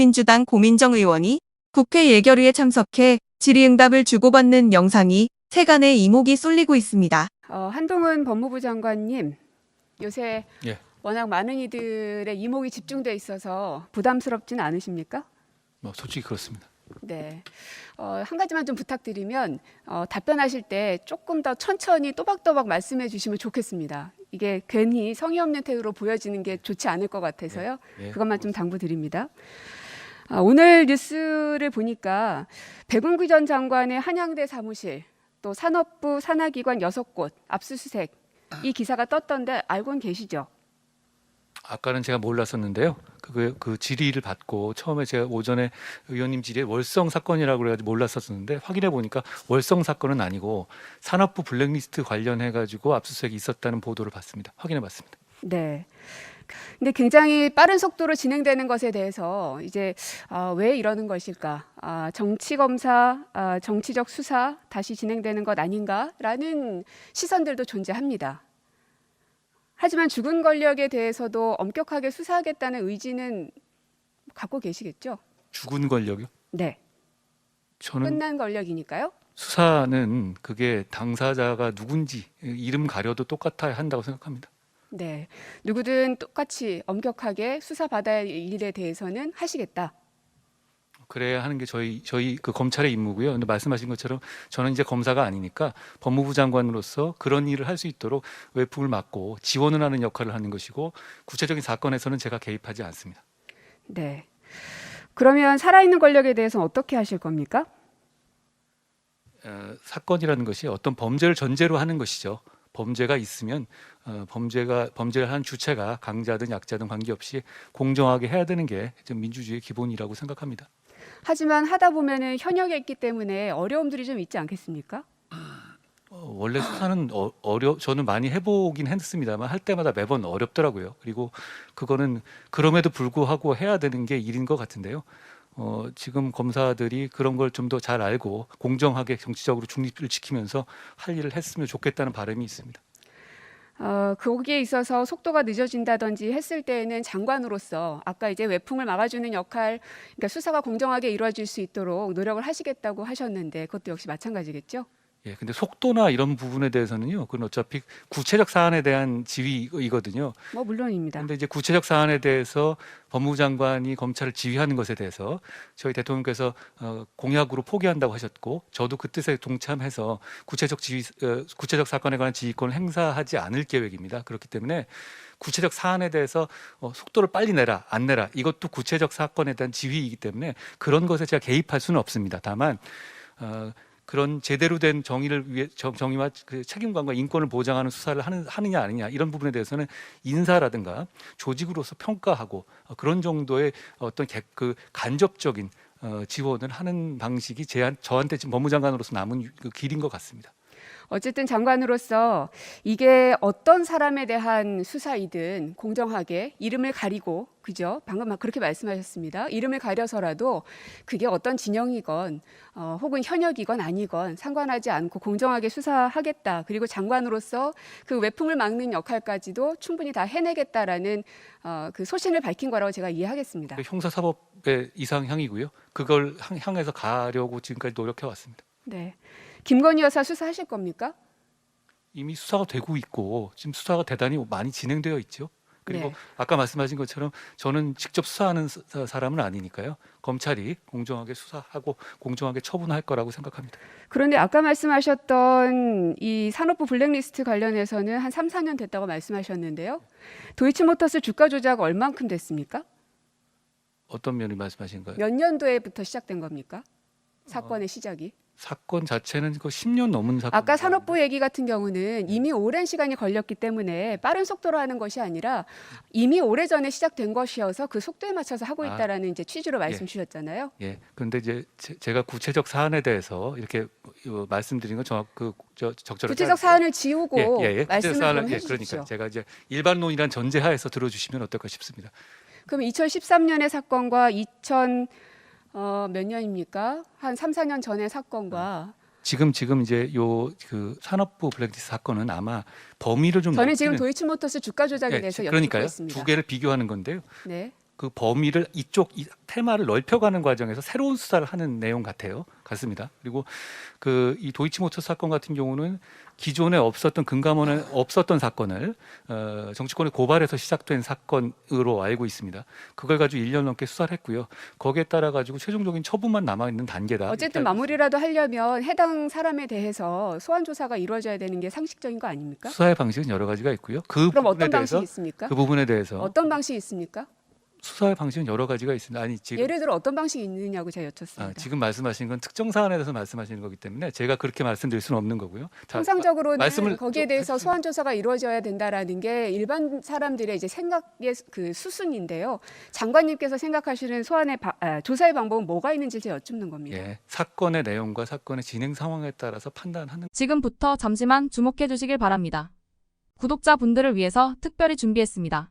민주당 고민정 의원이 국회 예결위에 참석해 질의응답을 주고받는 영상이 세간에 이목이 쏠리고 있습니다. 어, 한동훈 법무부 장관님 요새 예. 워낙 많은 이들의 이목이 집중돼 있어서 부담스럽진 않으십니까? 뭐 솔직히 그렇습니다. 네. 어, 한 가지만 좀 부탁드리면 어, 답변하실 때 조금 더 천천히 또박또박 말씀해 주시면 좋겠습니다. 이게 괜히 성의 없는 태도로 보여지는 게 좋지 않을 것 같아서요. 예. 그것만 좀 당부드립니다. 아, 오늘 뉴스를 보니까 백운규 전 장관의 한양대 사무실 또 산업부 산하기관 여섯 곳 압수수색 이 기사가 떴던데 알고는 계시죠? 아까는 제가 몰랐었는데요. 그, 그 질의를 받고 처음에 제가 오전에 의원님 질의에 월성 사건이라고 그래가지고 몰랐었는데 확인해 보니까 월성 사건은 아니고 산업부 블랙리스트 관련해 가지고 압수수색이 있었다는 보도를 봤습니다. 확인해 봤습니다. 네. 근데 굉장히 빠른 속도로 진행되는 것에 대해서 이제 아, 왜 이러는 것일까? 아, 정치 검사, 아, 정치적 수사 다시 진행되는 것 아닌가라는 시선들도 존재합니다. 하지만 죽은 권력에 대해서도 엄격하게 수사하겠다는 의지는 갖고 계시겠죠? 죽은 권력이요? 네. 저는 끝난 권력이니까요. 수사는 그게 당사자가 누군지 이름 가려도 똑같아야 한다고 생각합니다. 네. 누구든 똑같이 엄격하게 수사받아야 할 일에 대해서는 하시겠다. 그래야 하는 게 저희 저희 그 검찰의 임무고요. 근데 말씀하신 것처럼 저는 이제 검사가 아니니까 법무부 장관으로서 그런 일을 할 수 있도록 외풍을 막고 지원을 하는 역할을 하는 것이고 구체적인 사건에서는 제가 개입하지 않습니다. 네. 그러면 살아있는 권력에 대해서는 어떻게 하실 겁니까? 어, 사건이라는 것이 어떤 범죄를 전제로 하는 것이죠. 범죄가 있으면 어, 범죄가 범죄를 한 주체가 강자든 약자든 관계없이 공정하게 해야 되는 게좀 민주주의의 기본이라고 생각합니다. 하지만 하다 보면은 현역에 있기 때문에 어려움들이 좀 있지 않겠습니까? 어, 원래 수사는 어, 어려 저는 많이 해보긴 했습니다만 할 때마다 매번 어렵더라고요. 그리고 그거는 그럼에도 불구하고 해야 되는 게 일인 것 같은데요. 어, 지금 검사들이 그런 걸 좀 더 잘 알고 공정하게 정치적으로 중립을 지키면서 할 일을 했으면 좋겠다는 바람이 있습니다. 어, 거기에 있어서 속도가 늦어진다든지 했을 때에는 장관으로서 아까 이제 외풍을 막아주는 역할, 그러니까 수사가 공정하게 이루어질 수 있도록 노력을 하시겠다고 하셨는데 그것도 역시 마찬가지겠죠? 예, 근데 속도나 이런 부분에 대해서는요, 그건 어차피 구체적 사안에 대한 지휘이거든요. 뭐 물론입니다. 근데 이제 구체적 사안에 대해서 법무부 장관이 검찰을 지휘하는 것에 대해서 저희 대통령께서 어, 공약으로 포기한다고 하셨고 저도 그 뜻에 동참해서 구체적 지휘 어, 구체적 사건에 관한 지휘권을 행사하지 않을 계획입니다. 그렇기 때문에 구체적 사안에 대해서 어, 속도를 빨리 내라 안 내라 이것도 구체적 사건에 대한 지휘이기 때문에 그런 것에 제가 개입할 수는 없습니다. 다만 어, 그런 제대로 된 정의를 위해 정, 정의와 그 책임감과 인권을 보장하는 수사를 하는 하느냐 아니냐 이런 부분에 대해서는 인사라든가 조직으로서 평가하고 어, 그런 정도의 어떤 개, 그 간접적인 어, 지원을 하는 방식이 제한 저한테 지금 법무장관으로서 남은 유- 그 길인 것 같습니다. 어쨌든 장관으로서 이게 어떤 사람에 대한 수사이든 공정하게 이름을 가리고 그죠? 방금 막 그렇게 말씀하셨습니다. 이름을 가려서라도 그게 어떤 진영이건 어, 혹은 현역이건 아니건 상관하지 않고 공정하게 수사하겠다. 그리고 장관으로서 그 외풍을 막는 역할까지도 충분히 다 해내겠다라는 어, 그 소신을 밝힌 거라고 제가 이해하겠습니다. 그 형사사법의 이상향이고요. 그걸 향- 향해서 가려고 지금까지 노력해 왔습니다. 네. 김건희 여사 수사하실 겁니까? 이미 수사가 되고 있고 지금 수사가 대단히 많이 진행되어 있죠. 그리고 네. 아까 말씀하신 것처럼 저는 직접 수사하는 사- 사람은 아니니까요. 검찰이 공정하게 수사하고 공정하게 처분할 거라고 생각합니다. 그런데 아까 말씀하셨던 이 산업부 블랙리스트 관련해서는 한 3, 4년 됐다고 말씀하셨는데요. 도이치모터스 주가 조작 얼만큼 됐습니까? 어떤 면을 말씀하신 거예요? 몇 년도에부터 시작된 겁니까? 사건의 시작이. 사건 자체는 그 10년 넘은 사건. 아까 산업부 얘기 같은 경우는 이미 오랜 시간이 걸렸기 때문에 빠른 속도로 하는 것이 아니라 이미 오래전에 시작된 것이어서 그 속도에 맞춰서 하고 아. 있다라는 이제 취지로 말씀 주셨잖아요. 예. 그런데 이제 제, 가 구체적 사안에 대해서 이렇게 어, 말씀드린 건 정확 그 저 적절하지 구체적 않고요. 사안을 지우고 예, 예, 예. 말씀을 구체적 사안을- 좀 예, 해주십시오. 그러니까 제가 이제 일반론이란 전제하에서 들어주시면 어떨까 싶습니다. 그럼 2013년의 사건과 2000 어, 몇 년입니까? 한 3, 4년 전의 사건과 지금 지금 이제 요 그 산업부 블랙리스트 사건은 아마 범위를 좀 저는 지금 넓히는- 도이치모터스 주가 조작에 예, 대해서 여쭙고 그러니까요. 있습니다. 두 개를 비교하는 건데요. 네. 그 범위를 이쪽 이 테마를 넓혀가는 과정에서 새로운 수사를 하는 내용 같아요. 같습니다. 그리고 그 이 도이치모터 사건 같은 경우는 기존에 없었던 금감원에 없었던 사건을 어, 정치권의 고발에서 시작된 사건으로 알고 있습니다. 그걸 가지고 1년 넘게 수사를 했고요. 거기에 따라 가지고 최종적인 처분만 남아 있는 단계다. 어쨌든 마무리라도 하려면 해당 사람에 대해서 소환 조사가 이루어져야 되는 게 상식적인 거 아닙니까? 수사의 방식은 여러 가지가 있고요. 그 그럼 부분에 어떤 방식이 대해서 있습니까? 그 부분에 대해서 어떤 방식이 있습니까? 수사의 방식은 여러 가지가 있습니다. 아니 지금 예를 들어 어떤 방식이 있느냐고 제가 여쭙습니다. 아, 지금 말씀하신 건 특정 사안에 대해서 말씀하시는 거기 때문에 제가 그렇게 말씀드릴 수는 없는 거고요. 자, 통상적으로는 말씀을 거기에 좀 대해서 소환 조사가 이루어져야 된다라는 게 일반 사람들의 이제 생각의 그 수순인데요. 장관님께서 생각하시는 소환의 바- 아, 조사의 방법은 뭐가 있는지 제가 여쭙는 겁니다. 예, 사건의 내용과 사건의 진행 상황에 따라서 판단하는 지금부터 잠시만 주목해 주시길 바랍니다. 구독자분들을 위해서 특별히 준비했습니다.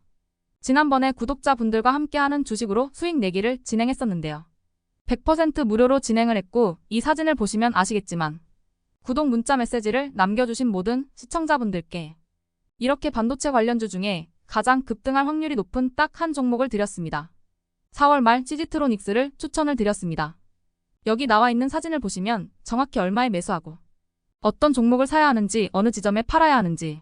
지난번에 구독자분들과 함께하는 주식으로 수익 내기를 진행했었는데요. 100% 무료로 진행을 했고 이 사진을 보시면 아시겠지만 구독 문자 메시지를 남겨주신 모든 시청자분들께 이렇게 반도체 관련주 중에 가장 급등할 확률이 높은 딱 한 종목을 드렸습니다. 4월 말 시지트로닉스를 추천을 드렸습니다. 여기 나와 있는 사진을 보시면 정확히 얼마에 매수하고 어떤 종목을 사야 하는지 어느 지점에 팔아야 하는지